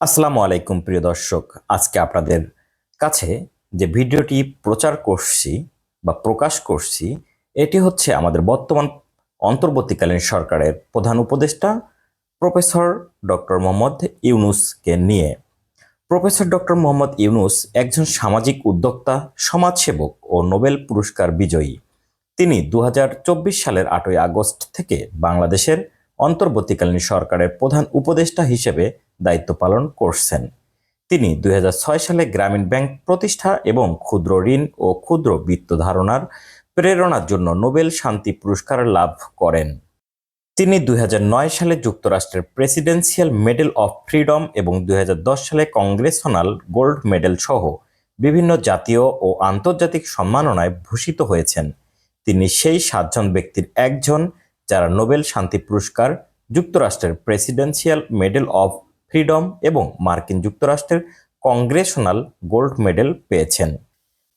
আসসালামু আলাইকুম, প্রিয় দর্শক। আজকে আপনাদের কাছে যে ভিডিওটি প্রচার করছি বা প্রকাশ করছি, এটি হচ্ছে আমাদের বর্তমান অন্তর্বর্তীকালীন সরকারের প্রধান উপদেষ্টা প্রফেসর ডক্টর মোহাম্মদ ইউনুসকে নিয়ে। প্রফেসর ডক্টর মোহাম্মদ ইউনুস একজন সামাজিক উদ্যোক্তা, সমাজসেবক ও নোবেল পুরস্কার বিজয়ী। তিনি দু হাজার চব্বিশ সালের আটই আগস্ট থেকে বাংলাদেশের অন্তর্বর্তীকালীন সরকারের প্রধান উপদেষ্টা হিসেবে দায়িত্ব পালন করছেন। তিনি দু হাজার ছয় সালে গ্রামীণ ব্যাংক প্রতিষ্ঠা এবং ক্ষুদ্র ঋণ ও ক্ষুদ্র বিত্ত ধারণার প্রেরণার জন্য নোবেল শান্তি পুরস্কার লাভ করেন। তিনি দুই হাজার নয় সালে যুক্তরাষ্ট্রের প্রেসিডেন্সিয়াল মেডেল অফ ফ্রিডম এবং দুই হাজার দশ সালে কংগ্রেসনাল গোল্ড মেডেল সহ বিভিন্ন জাতীয় ও আন্তর্জাতিক সম্মাননায় ভূষিত হয়েছেন। তিনি সেই সাতজন ব্যক্তির একজন যারা নোবেল শান্তি পুরস্কার, যুক্তরাষ্ট্রের প্রেসিডেন্সিয়াল মেডেল অফ ফ্রিডম এবং মার্কিন যুক্তরাষ্ট্রের কংগ্রেশনাল গোল্ড মেডেল পেয়েছেন।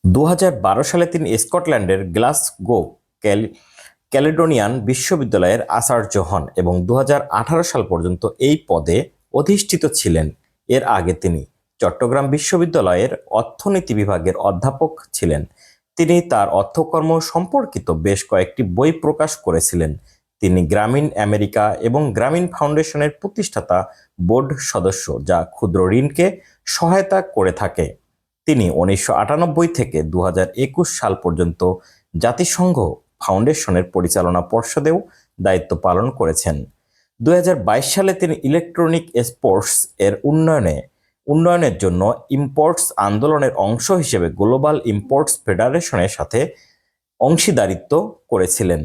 দু হাজার বারো সালে তিনি স্কটল্যান্ডের গ্লাসগো, ক্যালি, ক্যালেডোনিয়ান বিশ্ববিদ্যালয়ের আচার্য হন এবং দু হাজার আঠারো সাল পর্যন্ত এই পদে অধিষ্ঠিত ছিলেন। এর আগে তিনি চট্টগ্রাম বিশ্ববিদ্যালয়ের অর্থনীতি বিভাগের অধ্যাপক ছিলেন। তিনি তার অর্থকর্ম সম্পর্কিত বেশ কয়েকটি বই প্রকাশ করেছিলেন। তিনি গ্রামীণ আমেরিকা এবং গ্রামীণ ফাউন্ডেশনের প্রতিষ্ঠাতা বোর্ড সদস্য, যা ক্ষুদ্র ঋণকে সহায়তা করে থাকে। তিনি উনিশশো আটানব্বই থেকে দু হাজার একুশ সাল পর্যন্ত জাতিসংঘ ফাউন্ডেশনের পরিচালনা পর্ষদেও দায়িত্ব পালন করেছেন। দু হাজার বাইশ সালে তিনি ইলেকট্রনিক স্পোর্টস এর উন্নয়নে, উন্নয়নের জন্য ইম্পোর্টস আন্দোলনের অংশ হিসেবে গ্লোবাল ইম্পোর্টস ফেডারেশনের সাথে অংশীদারিত্ব করেছিলেন।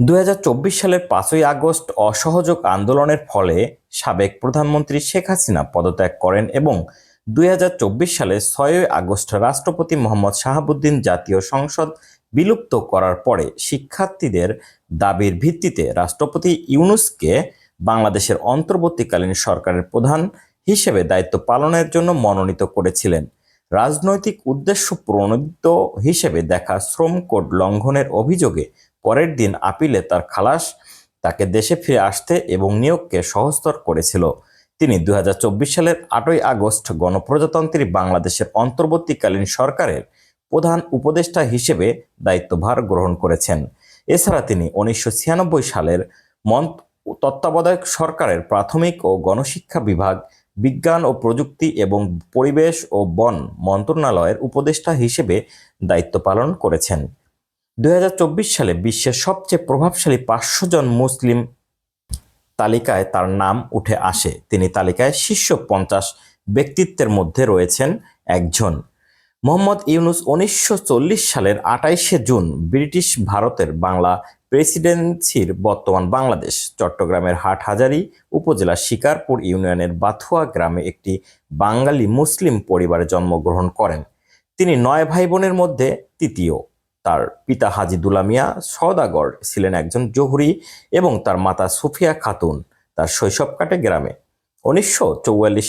দুই হাজার চব্বিশ সালের পাঁচই আগস্ট অসহযোগ আন্দোলনের ফলে সাবেক প্রধানমন্ত্রী শেখ হাসিনা পদত্যাগ করেন এবং দুই হাজার চব্বিশ সালে ছয়ই আগস্ট রাষ্ট্রপতি মোহাম্মদ শাহাবুদ্দিন জাতীয় সংসদ বিলুপ্ত করার পরে শিক্ষার্থীদের দাবির ভিত্তিতে রাষ্ট্রপতি ইউনুসকে বাংলাদেশের অন্তর্বর্তীকালীন সরকারের প্রধান হিসেবে দায়িত্ব পালনের জন্য মনোনীত করেছিলেন। রাজনৈতিক উদ্দেশ্য প্রণোদিত হিসেবে দেখা শ্রম কোড লঙ্ঘনের অভিযোগে পরের দিন আপিলে তার খালাস তাকে দেশে ফিরে আসতে এবং নিয়োগকে সহজতর করেছিল। তিনি দু হাজার চব্বিশ সালের আটই আগস্ট গণপ্রজাতন্ত্রী বাংলাদেশের অন্তর্বর্তীকালীন সরকারের প্রধান উপদেষ্টা হিসেবে দায়িত্বভার গ্রহণ করেছেন। এছাড়া তিনি উনিশশো ছিয়ানব্বই সালের মন তত্ত্বাবধায়ক সরকারের প্রাথমিক ও গণশিক্ষা বিভাগ, বিজ্ঞান ও প্রযুক্তি এবং পরিবেশ ও বন মন্ত্রণালয়ের উপদেষ্টা হিসেবে দায়িত্ব পালন করেছেন। দুই হাজার চব্বিশ সালে বিশ্বের সবচেয়ে প্রভাবশালী পাঁচশো জন মুসলিম তালিকায় তার নাম উঠে আসে। তিনি তালিকায় শীর্ষ পঞ্চাশ ব্যক্তিত্বের মধ্যে রয়েছেন একজন। মোহাম্মদ ইউনুস উনিশশো চল্লিশ সালের আটাইশে জুন ব্রিটিশ ভারতের বাংলা প্রেসিডেন্সির বর্তমান বাংলাদেশ, চট্টগ্রামের হাটহাজারী উপজেলার শিকারপুর ইউনিয়নের বাথুয়া গ্রামে একটি বাঙালি মুসলিম পরিবারে জন্মগ্রহণ করেন। তিনি নয় ভাই বোনের মধ্যে তৃতীয়। তার পিতা হাজি দুলামিয়া সওদাগর ছিলেন একজন জহুরি এবং তার মাতা সুফিয়া খাতুন তার শৈশব কাটে গ্রামে। উনিশশো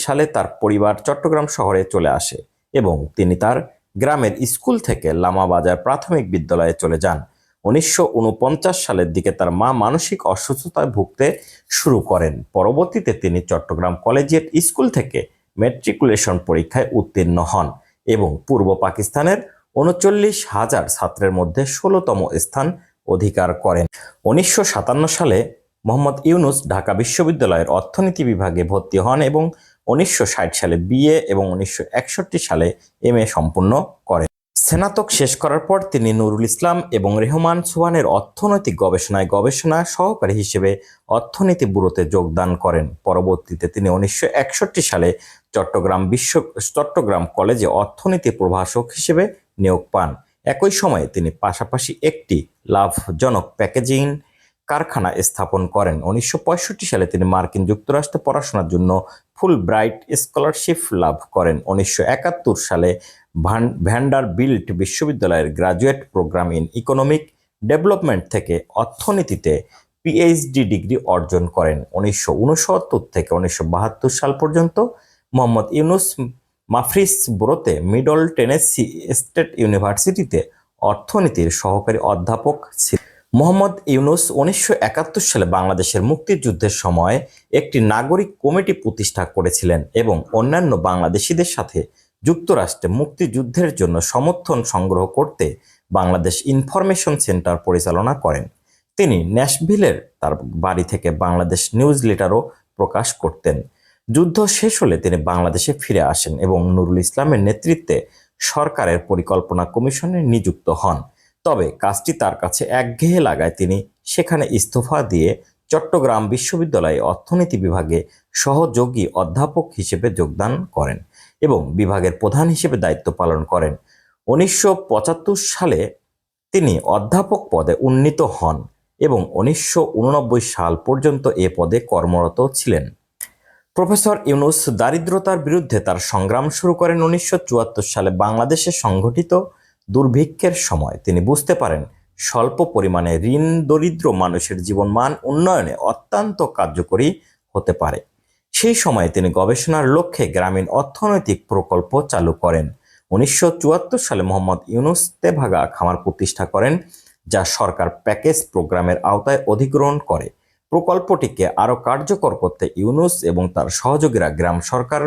সালে তার পরিবার চট্টগ্রাম শহরে চলে আসে এবং তিনি তার গ্রামের স্কুল থেকে লামাবাজার প্রাথমিক বিদ্যালয়ে চলে যান। উনিশশো ঊনপঞ্চাশ সালের দিকে তার মা মানসিক অসুস্থতায় ভুগতে শুরু করেন। পরবর্তীতে তিনি চট্টগ্রাম কলেজিয়েট স্কুল থেকে ম্যাট্রিকুলেশন পরীক্ষায় উত্তীর্ণ হন এবং পূর্ব পাকিস্তানের উনচল্লিশ হাজার ছাত্রের মধ্যে ষোলোতম স্থান অধিকার করেন। উনিশশো সাতান্ন সালে মোহাম্মদ ইউনুস ঢাকা বিশ্ববিদ্যালয়ের অর্থনীতি বিভাগে ভর্তি হন এবং উনিশশো ষাট সালে বিএ এবং উনিশশো একষট্টি সালে এম সম্পূর্ণ করেন। স্নাতক শেষ করার পর তিনি নুরুল ইসলাম এবং রেহমান সুহানের অর্থনৈতিক গবেষণায় গবেষণা সহকারী হিসেবে অর্থনীতি ব্যুরোতে যোগদান করেন। পরবর্তীতে তিনি উনিশশো একষট্টি সালে চট্টগ্রাম বিশ্ব, চট্টগ্রাম কলেজে অর্থনীতি প্রভাষক হিসেবে নিয়োগ পান। একই সময়ে তিনি পাশাপাশি একটি লাভজনক প্যাকেজিং কারখানা স্থাপন করেন। উনিশশো পঁয়ষট্টি সালে তিনি মার্কিন যুক্তরাষ্ট্রে পড়াশোনার জন্য ফুল ব্রাইট স্কলারশিপ লাভ করেন। উনিশশো একাত্তর সালে ভ্যান্ডার বিল্ট বিশ্ববিদ্যালয়ের graduate program in economic development থেকে অর্থনীতিতে পিএইচডি ডিগ্রি অর্জন করেন। উনিশশো উনসত্তর থেকে উনিশশো বাহাত্তর সাল পর্যন্ত মোহাম্মদ ইউনুস মাফ্রিস বোরোতে মিডল টেনেসি স্টেট ইউনিভার্সিটিতে অর্থনীতির সহকারী অধ্যাপক ছিলেন। মোহাম্মদ ইউনুস উনিশশো একাত্তর সালে বাংলাদেশের মুক্তিযুদ্ধের সময় একটি নাগরিক কমিটি প্রতিষ্ঠা করেছিলেন এবং অন্যান্য বাংলাদেশিদের সাথে যুক্তরাষ্ট্রে মুক্তিযুদ্ধের জন্য সমর্থন সংগ্রহ করতে বাংলাদেশ ইনফরমেশন সেন্টার পরিচালনা করেন। তিনি ন্যাশভিলের তার বাড়ি থেকে বাংলাদেশ নিউজ লেটারও প্রকাশ করতেন। যুদ্ধ শেষ হলে তিনি বাংলাদেশে ফিরে আসেন এবং নুরুল ইসলামের নেতৃত্বে সরকারের পরিকল্পনা কমিশনে নিযুক্ত হন। তবে কাজটি তার কাছে একঘেয়ে লাগায় তিনি সেখানে ইস্তফা দিয়ে চট্টগ্রাম বিশ্ববিদ্যালয়ে অর্থনীতি বিভাগে সহযোগী অধ্যাপক হিসেবে যোগদান করেন এবং বিভাগের প্রধান হিসেবে দায়িত্ব পালন করেন। উনিশশো পঁচাত্তর সালে তিনি অধ্যাপক পদে উন্নীত হন এবং উনিশশো উননব্বই সাল পর্যন্ত এ পদে কর্মরত ছিলেন। প্রফেসর ইউনুস দারিদ্রতার বিরুদ্ধে তার সংগ্রাম শুরু করেন উনিশশো চুয়াত্তর সালে বাংলাদেশে সংঘটিত দুর্ভিক্ষের সময়। তিনি বুঝতে পারেন, স্বল্প পরিমাণে ঋণ দরিদ্র মানুষের জীবনমান উন্নয়নে অত্যন্ত কার্যকরী হতে পারে। সেই সময়ে তিনি গবেষণার লক্ষ্যে গ্রামীণ অর্থনৈতিক প্রকল্প চালু করেন। উনিশশো চুয়াত্তর সালে মোহাম্মদ ইউনুস তেভাগা খামার প্রতিষ্ঠা করেন, যা সরকার প্যাকেজ প্রোগ্রামের আওতায় অধিগ্রহণ করে। প্রকল্পটিকে আরও কার্যকর করতে ইউনুস এবং তার সহযোগীরা গ্রাম সরকার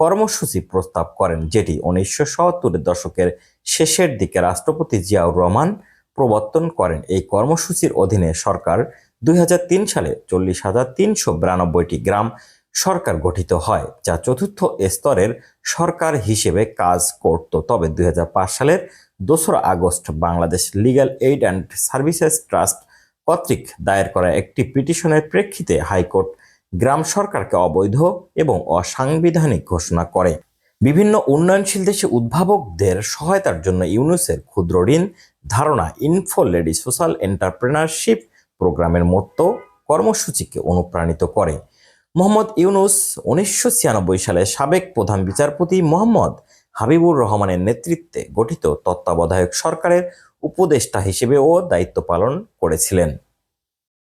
কর্মসূচি প্রস্তাব করেন, যেটি উনিশশো সত্তরের দশকের শেষের দিকে রাষ্ট্রপতি জিয়াউর রহমান প্রবর্তন করেন। এই কর্মসূচির অধীনে সরকার দুই হাজার তিন সালে চল্লিশ হাজার তিনশো বিরানব্বইটি গ্রাম সরকার গঠিত হয়, যা চতুর্থ স্তরের সরকার হিসেবে কাজ করত। তবে দুই হাজার পাঁচ সালের দোসরা August Bangladesh legal aid and services trust কর্তৃক দায়ের করা একটি পিটিশনের প্রেক্ষিতে হাইকোর্ট গ্রাম সরকারকে অবৈধ এবং অসাংবিধানিক ঘোষণা করে। বিভিন্ন উন্নয়নশীল দেশে উদ্ভাবকদের সহায়তার জন্য ইউনুসের ক্ষুদ্র ঋণ ধারণা ইনফো লেডি সোশ্যাল এন্টারপ্রেনারশিপ প্রোগ্রামের মতো কর্মসূচিকে অনুপ্রাণিত করে। মোহাম্মদ ইউনুস উনিশশো ছিয়ানব্বই সালে সাবেক প্রধান বিচারপতি মোহাম্মদ হাবিবুর রহমানের নেতৃত্বে গঠিত তত্ত্বাবধায়ক সরকারের উপদেষ্টা হিসেবেও দায়িত্ব পালন করেছিলেন।